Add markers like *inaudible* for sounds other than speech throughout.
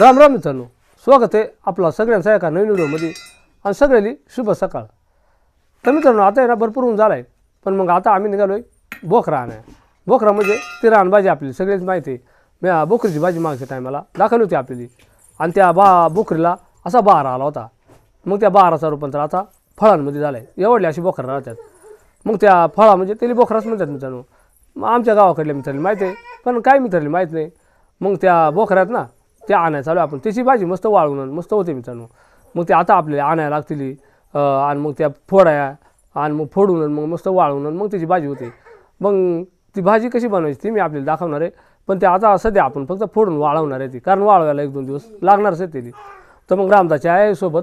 राम राम मित्रांनो. स्वागत आहे आपला सगळ्यांचा एका नवीन व्हिडिओमध्ये. आणि सगळ्यांनी शुभ सकाळ. तर मित्रांनो आता येणार ना भरपूर ऊन झाला आहे पण मग आता आम्ही निघालो आहे बोखरा आणाय बोकरा म्हणजे ती रानभाजी आपली सगळ्यांची माहिती आहे. मी बोकरीची भाजी मागच्या टायमाला दाखवली होती आपली. आणि त्या बा बोकरीला असा बहार आला होता. मग त्या बहाराचा रूपांतर आता फळांमध्ये झालं आहे एवढले अशी बोखरा राहतात. मग त्या फळा म्हणजे त्याला बोखराच म्हणतात मित्रांनो. मग आमच्या गावाकडल्या मित्रांनी माहीत आहे. पण काय मित्रांनी माहीत नाही. मग त्या बोखऱ्यात ना ते आणायला चालू आहे आपण. त्याची भाजी मस्त वाळवून मस्त होते मित्रांनो. मग ते आता आपल्याला आणायला लागतील आणि मग त्या फोडाया आणि मग फोडून मग मस्त वाळवून मग त्याची भाजी होते. मग ती भाजी कशी बनवायची ती मी आपल्याला दाखवणार आहे. पण ते आता सध्या आपण फक्त फोडून वाळवणार आहे ती कारण वाळवायला एक दोन दिवस लागणारच आहे त्याची तर मग रामदाची आहे सोबत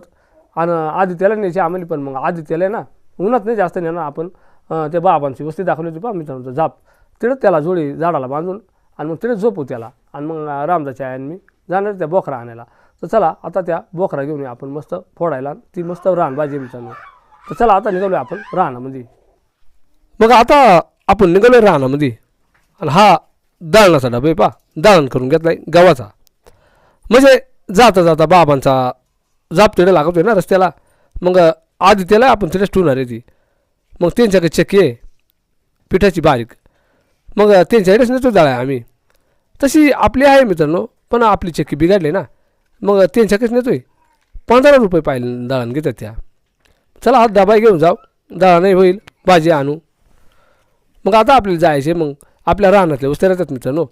आणि आदित्याला न्यायची आम्हाला पण मग आदित्याला आहे ना उन्हात नाही जास्त नेणार आपण. त्या बाबांची वस्ती दाखवली होती पहा मित्रांचा झाप तिथं त्याला जोडी झाडाला बांधून आणि मग तिथे झोपू त्याला. आणि मग रामदाची आहे आणि मी जाणार त्या बोकरा आणायला. तर चला आता त्या बोकरा घेऊन येऊ आपण मस्त फोडायला. ती मस्त रान भाजी मित्रांनो. तर चला आता निघालो आपण रानामध्ये. मग आता आपण निघालो रानामध्ये. आणि हा दळणाचा डबा आहे पा दळण करून आहे गव्हाचा. म्हणजे जाता जाता बाबांचा जाप तिथे लागतोय ना रस्त्याला. मग आधी त्याला आपण तिथेच ठेवणार आहे ती. मग त्यांच्याकडे चक्की आहे. पिठाची बारीक. मग त्यांच्याकडेच नेतो जाळ्या आम्ही. तशी आपली आहे मित्रांनो. पण आपली चक्की बिघडली ना मग त्यांच्याकडेच आहे पंधरा रुपये पाहिजे दळण घेतात त्या. चला हात डबा घेऊन जाऊ. दळा नाही होईल भाजी आणू. मग आता आपल्याला जायचे मग आपल्या रानातले उस्त्या राहतात मित्रांनो.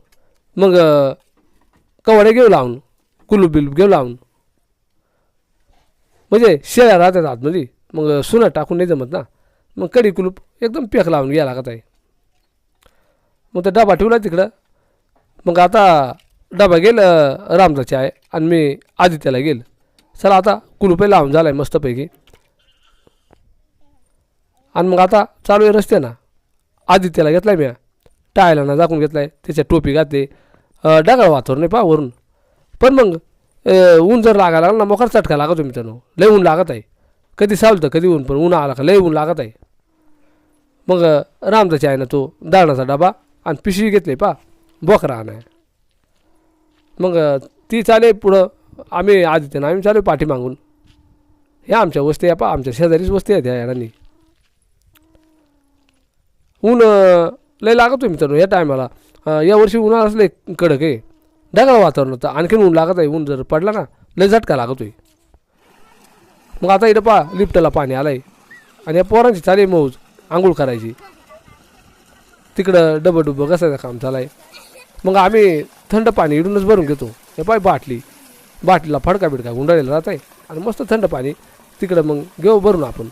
मग कवडे घेऊ लावून कुलूप बिलूप घेऊ लावून. म्हणजे शेळ्या राहतात आतमध्ये मग सुना टाकून नाही जमत ना. मग कडी कुलूप एकदम पेक लावून घ्यायला का ताई मग तर डबा ठेवला तिकडं. मग आता डबा गेल रामदाचे आहे आणि मी आदित्याला गेल. चला आता कुलुपे लावून झाला आहे मस्तपैकी. आणि मग आता चालू आहे रस्ते ना. आदित्याला घेतला आहे मी टायला ना दाखवून घेतला आहे त्याच्या टोपी घातली. अं, ढगाळ नाही पहा वरून. पण मग ऊन जर लागायला लागला ना मोकार चटका लागतो मित्रांनो. लय ऊन लागत आहे. कधी सावलतं कधी ऊन पण ऊन आला का लय ऊन लागत आहे. मग अं, आहे ना तो दाण्याचा डबा आणि पिशवी घेतली पा बोकरा आणाय. मग ती चाले पुढं. आम्ही आदित्य आम्ही चालू पाठी मागून ह्या आमच्या वस्ती आहे पा आमच्या शेजारीच वस्ती आहेत ह्या यारांनी ऊन लय लागत लागतो मित्रांनो या टायमाला. यावर्षी उन्हाळा असले कडक आहे. ढगाळ वातावरण होतं आणखीन ऊन लागत आहे. ऊन जर पडला ना लय झटका लागत होई मग आता इथं पा लिफ्टला पाणी आलं आहे आणि या पोरांची चाले मौज आंघोळ करायची. तिकडं डबं डुबं कसायचं काम चालू आहे. मग आम्ही थंड पाणी इडूनच भरून घेतो. हे पाय बाटली. बाटलीला फडका बिडका गुंडाळलेला राहत आहे आणि मस्त थंड पाणी तिकडं मग घेऊ भरून आपण.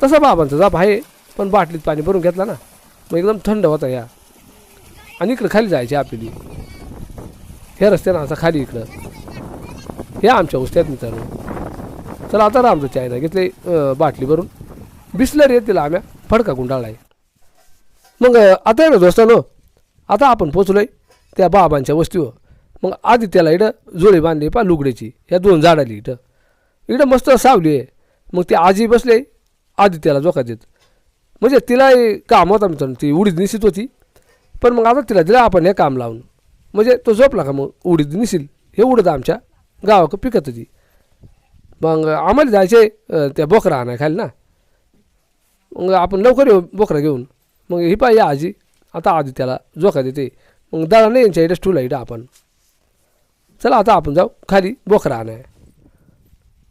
तसं बाबांचा जाप आहे पण बाटलीत पाणी भरून घेतला ना मग एकदम थंड होता या. आणि इकडं खाली जायची आपली. हे रस्त्यानं असं खाली इकडं. हे आमच्या उस्त्यात मित्रांनो. चला आता रामचं चायना घेतले बाटली भरून. बिसलरी येतील आम्या. फडका गुंडाळला आहे मग आता आहे ना दोस्तानो? आता आपण पोचलो आहे त्या बाबांच्या वस्तीवर. मग आधी त्याला इकडं जोडी बांधली पा लुगड्याची ह्या दोन झाडाली इथं. इकडं मस्त सावली आहे. मग ती आजी बसले आधी त्याला जोखा देत. म्हणजे तिला काम होता मित्रांनो ती उडीद निशित होती. पण मग आता तिला दिला आपण हे काम लावून. म्हणजे तो झोपला का मग? उडीद निसील हे उडत आमच्या गावाक पिकत होती. मग आम्हाला जायचे त्या बोकरा आणाय खाली ना. मग आपण लवकर येऊ बोकरा घेऊन. मग ही पाहिजे आजी. आता आधी त्याला जोखा देते. मग दादा नाही यांच्या इथेच ठेवला इथं आपण. चला आता आपण जाऊ खाली बोखरा आणाय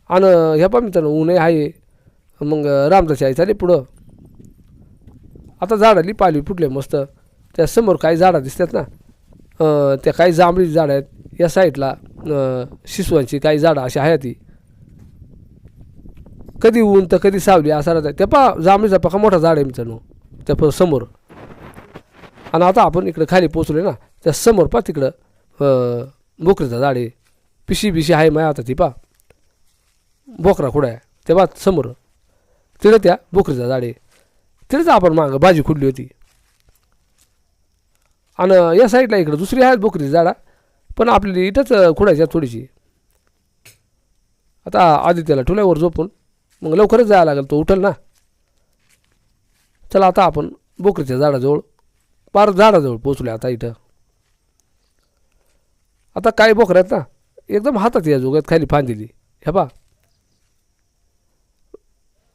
आणि ह्या पण मित्रांनो ऊनही आहे. मग रामदास आई चालेल पुढं. आता झाडाली पालवी फुटले मस्त. त्या समोर काही झाडं दिसतात ना. त्या काही जांभळी झाडं आहेत. या साईडला शिसवांची काही झाडं अशी आहेत ती. कधी ऊन तर कधी सावली असा राहतात त्या पा जांभळीचा पका मोठा झाड आहे मित्रांनो. त्या समोर. आणि आता आपण इकडं खाली पोचलो ना त्या समोर पा तिकडं बोकरीचा बोकरीचं झाड आहे. पिशी बिशी आहे माया आता ती पा बोकरा खुडा आहे? ते बा समोर. तिथं त्या बोकरीचा झाड आहे. तिथेच आपण मागं भाजी खुडली होती. आणि या साईडला इकडं दुसरी आहेत बोकरीची झाडा पण आपली इथंच खुडायची थोडीशी. आता आदित्याला ठुल्यावर झोपून मग लवकरच जायला लागेल तो उठल ना. चला आता आपण बोकरीच्या झाडाजवळ पार झाडाजवळ पोचलो आता इथं. आता काय बोकरं आहेत ना एकदम हातात या जोगात खाली फांदिली. हे पा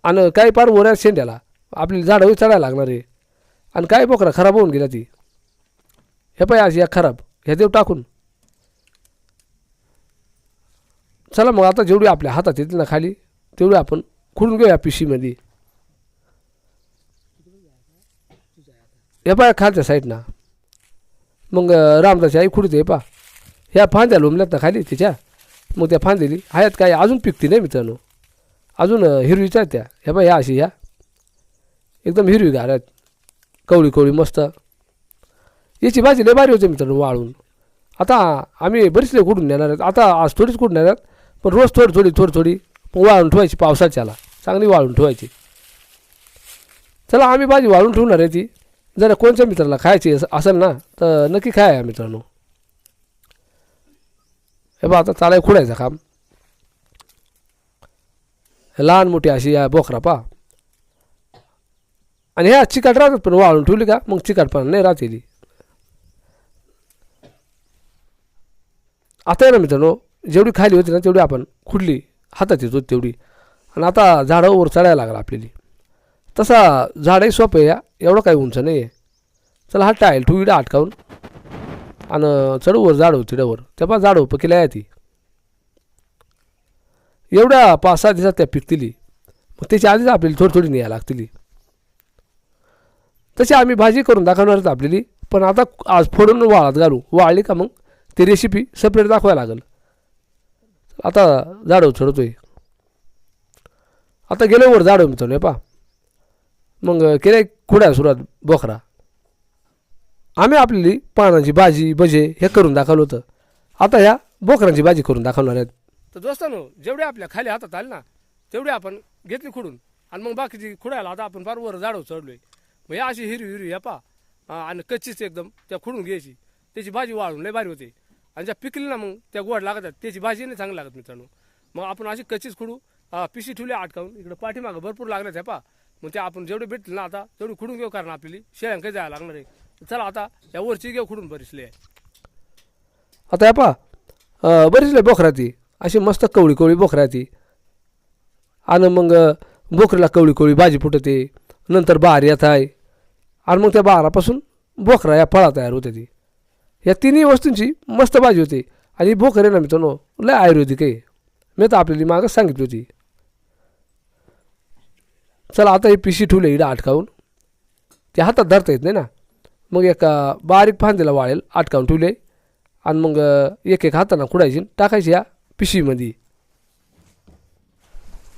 आणि काय पार ओऱ्या शेंड्याला. आपली झाडं चढायला लागणार आहे. आणि काय बोकरा खराब होऊन गेला ती. हे पाय अशी या खराब. ह्या देव टाकून. चला मग आता जेवढी आपल्या हातात येतील ना खाली तेवढी आपण खुडून घेऊया पिशीमध्ये. हे पहा खालच्या साईडनं मग अं, रामदासची आई खुडते पा ह्या फांद्या लोंबल्यात ना खाली त्याच्या मग त्या फांदिली आहेत काय अजून पिकती नाही मित्रांनो. अजून अं, हिरवीच्या आहेत त्या ह्या पाय ह्या अशी ह्या. एकदम हिरवी गार आहेत कवळी कवळी मस्त. याची भाजी लय भारी होते मित्रांनो वाळून. आता आम्ही बरीच लय कुठून नेणार आहेत. आता आज थोडीच कुठून नेणार आहेत पण रोज थोडी थोडी थोडी थोडी वाळून ठेवायची पावसाच्याला. चांगली वाळून ठेवायची. चला आम्ही भाजी वाळून ठेवणार आहे ती. जरा कोणत्या मित्राला खायची असेल ना तर नक्की खाया मित्रांनो. हे बा आता चालाय खुडायचं काम. हे लहान मोठी अशी या बोकरा पा आणि ह्या चिकट राहतात पण वाळून ठेवली का मग चिकाट पण नाही राहतेली आता आहे ना मित्रांनो जेवढी खाली होती ना तेवढी आपण खुडली हातात येत होती तेवढी. आणि आता झाडं वर चढायला लागला आपल्याला. तसा झाडही सोपं या. एवढं काही उंच नाही आहे चला हा टायल ठू इडं अटकावून आणि चढवर जाडव झाडं तिड्यावर त्या पा जाडव उप आहे ती. एवढ्या पाच सहा दिवसात त्या पिकतिली. मग त्याची आधीच आपल्याला थोडी थोडी न्याय लागतील. तशी आम्ही भाजी करून दाखवणार आहेत आपल्याली. पण आता आज फोडून वाळात घालू. वाळली का मग? ती रेसिपी सेपरेट दाखवायला लागेल. आता जाडव चढवतोय आता गेलो वर झाडं मित्रांनो पा मग केले खुड्या सुरुवात बोखरा. आम्ही आपली पानांची भाजी भजे हे करून दाखवलं होतं. आता ह्या बोकरांची भाजी करून दाखवणार आहेत. तर दोस्तानो जेवढे आपल्या खाली हातात आले ना तेवढे आपण घेतली खुडून. आणि मग बाकीची खुडायला आता आपण फार वर झाडं चढलोय. मग या अशी हिरवी हिरवी ह्या पा. आणि कच्चीच एकदम त्या खुडून घ्यायची. त्याची भाजी वाळून लय भारी होते. आणि ज्या पिकली ना मग त्या गोड लागतात. त्याची भाजी नाही चांगली लागत मित्रांनो. मग आपण अशी कच्चीच खुडू पिशी ठेवली अटकावून इकडे पाठीमागं भरपूर लागल्यात ह्या पा. मग ते आपण जेवढे भेटतील ना आता तेवढी खुडून घेऊ कारण आपली शेळ्यांकडे काही जायला लागणार आहे. चला आता या वरची घेऊ खुडून बरीचली आहे. आता या पा बरीच लय बोखरा ती अशी मस्त कवळी कवळी बोखरा ती आणि मग बोकरीला कवळी कवळी भाजी फुटते. नंतर बहार येत आहे. आणि मग त्या बहारापासून बोकरा या फळा तयार होते ती. या तिन्ही वस्तूंची मस्त भाजी होती. आणि ही बोकर आहे ना मित्रांनो लय आयुर्वेदिक आहे. मी तर आपल्याला मागं सांगितली होती. चला आता हे पिशी ठेवली इडं अटकावून ते हातात धरता येत नाही ना. मग एका बारीक फांदीला वाळेल अटकावून ठेवले. आणि मग एक एक हाताना खुडायची टाकायची या पिशीमध्ये.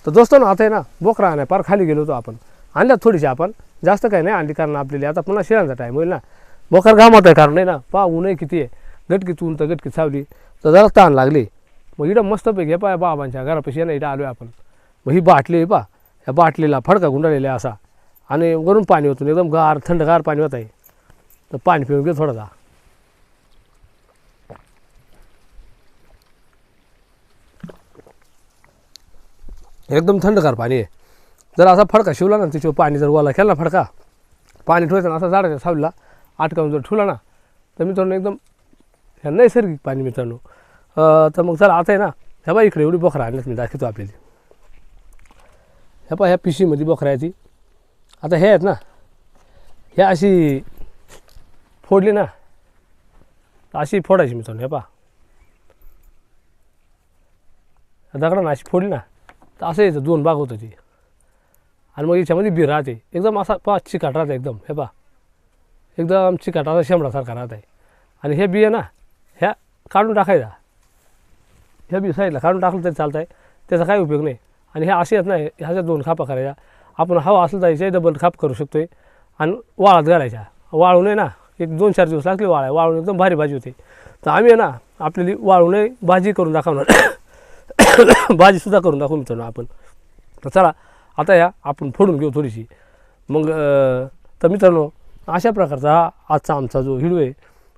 तर दोस्तो ना आता आहे ना बोकरा नाही पार खाली गेलो होतो आपण. आणल्यात थोडीशी आपण. जास्त काही नाही आणली कारण आपल्याला आता पुन्हा शिरांचा टाईम होईल ना. बोकर घामात आहे कारण नाही ना. पहा ऊनही किती आहे. गटकीत ऊन तर गटकीत सावली. तर जरा ताण लागली. मग इडं मस्तपैकी हे पाय बाबांच्या घरापाशी ना इथं आलो आहे आपण. मग ही बाटली आहे पा बाटलीला फडका गुंडाळलेला असा. आणि वरून पाणी होतं एकदम गार थंडगार पाणी होत आहे तर पाणी पिऊन घे थोडासा. एकदम थंडगार पाणी आहे. जर असा फडका शिवला ना त्याच्यावर पाणी जर वाला केला ना फडका पाणी ठेवायचं ना असा झाडाच्या सावलीला आटकावून जर ठेवला ना तर मित्रांनो एकदम ह्या नैसर्गिक पाणी मित्रांनो. तर मग चला आता आहे ना ह्या बाई इकडे एवढी बोखरा आणल्यात मी दाखवतो आपल्याला. ह्या पहा ह्या पिशीमध्ये बोकरा आहे ती आता हे आहेत ना ह्या अशी फोडली ना अशी फोडायची मित्रांनो हे दगडं ना अशी फोडली ना तर असं यायचं दोन भाग होतं ती. आणि मग याच्यामध्ये बी राहते. एकदम असा पहा चिकाट राहते एकदम हे पहा. एकदम चिकाट असा शेंबडासारखा राहत आहे आणि हे बी आहे ना ह्या काढून टाकायचा. ह्या बी साईडला काढून टाकलं तरी चालतं आहे त्याचा काही उपयोग नाही. आणि ह्या असे नाही ह्याच्या दोन खापा करायच्या. आपण हवा असलं तर याच्या डबल खाप करू शकतो आणि वाळत घालायच्या. वाळू नये ना. एक दोन चार दिवस लागले आहे वाळून एकदम भारी भाजी होते. तर आम्ही आहे ना आपल्याली वाळू नये भाजी करून दाखवणार. *coughs* भाजीसुद्धा करून दाखवून मित्रांनो आपण. तर चला आता या आपण फोडून घेऊ थोडीशी. मग तर मित्रांनो अशा प्रकारचा हा आजचा आमचा जो हिडू आहे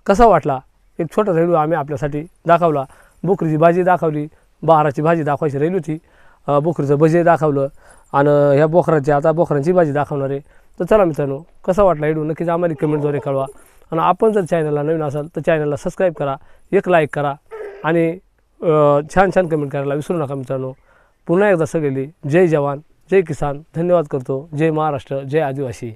कसा वाटला? एक छोटासा हिडू आम्ही आपल्यासाठी दाखवला. बोकरीची भाजी दाखवली. बाराची भाजी दाखवायची राहिली होती. बोकरीचं भजे दाखवलं. आणि ह्या बोकराची आता बोकरांची भाजी दाखवणार आहे. तर चला मित्रांनो कसा वाटला व्हिडिओ? नक्कीच आम्हाला कमेंटद्वारे कळवा. आणि आपण जर चॅनलला नवीन असाल तर चॅनलला सबस्क्राईब करा एक लाईक करा आणि छान छान कमेंट करायला विसरू नका मित्रांनो. पुन्हा एकदा सगळी जय जवान जय किसान. धन्यवाद करतो. जय महाराष्ट्र जय आदिवासी.